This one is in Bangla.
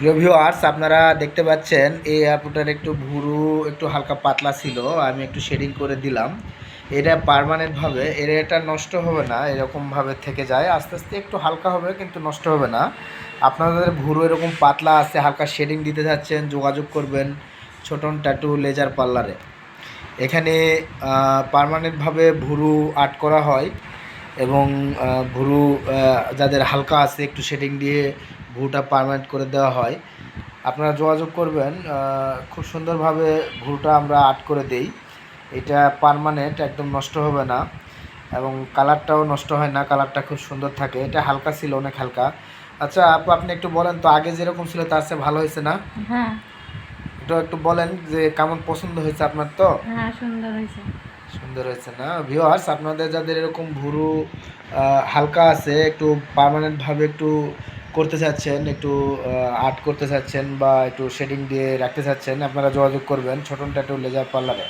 প্রিয় ভিউয়ার্স আপনারা দেখতে পাচ্ছেন, এই আপুটার একটু ভুরু, একটু হালকা পাতলা ছিল, আমি একটু শেডিং করে দিলাম। এটা পার্মানেন্টভাবে এর এটা নষ্ট হবে না এরকমভাবে থেকে যায়। আস্তে আস্তে একটু হালকা হবে, কিন্তু নষ্ট হবে না। আপনাদের ভুরু এরকম পাতলা আছে, হালকা শেডিং দিতে যাচ্ছেন, যোগাযোগ করবেন ছোটন ট্যাটু লেজার পার্লারে এখানে পার্মানেন্টভাবে ভুরু আর্ট করা হয় এবং ভুরু যাদের হালকা আছে, একটু শেডিং দিয়ে ভুরুটা পার্মানেন্ট করে দেওয়া হয়। আপনারা যোগাযোগ করবেন খুব সুন্দরভাবে ভুরুটা আমরা আর্ট করে দেই। এটা পারমানেন্ট একদম নষ্ট হবে না এবং কালারটাও নষ্ট হয় না কালারটা খুব সুন্দর থাকে। এটা হালকা ছিল অনেক হালকা। আচ্ছা আপু আপনি একটু বলেন তো আগে যেরকম ছিল তার চেয়ে ভালো হয়েছে না? হ্যাঁ। এটা একটু বলেন যে কেমন পছন্দ হয়েছে আপনার তো? হ্যাঁ সুন্দর হয়েছে। সুন্দর হয়েছে না? ভিউয়ার্স আপনাদের যাদের এরকম ভুরু হালকা আছে একটু পার্মানেন্টভাবে একটু করতে চাচ্ছেন, একটু আর্ট করতে চাচ্ছেন বা একটু শেডিং দিয়ে রাখতে চাচ্ছেন, আপনারা যোগাযোগ করবেন ছোটন ট্যাটু লেজার পার্লারে।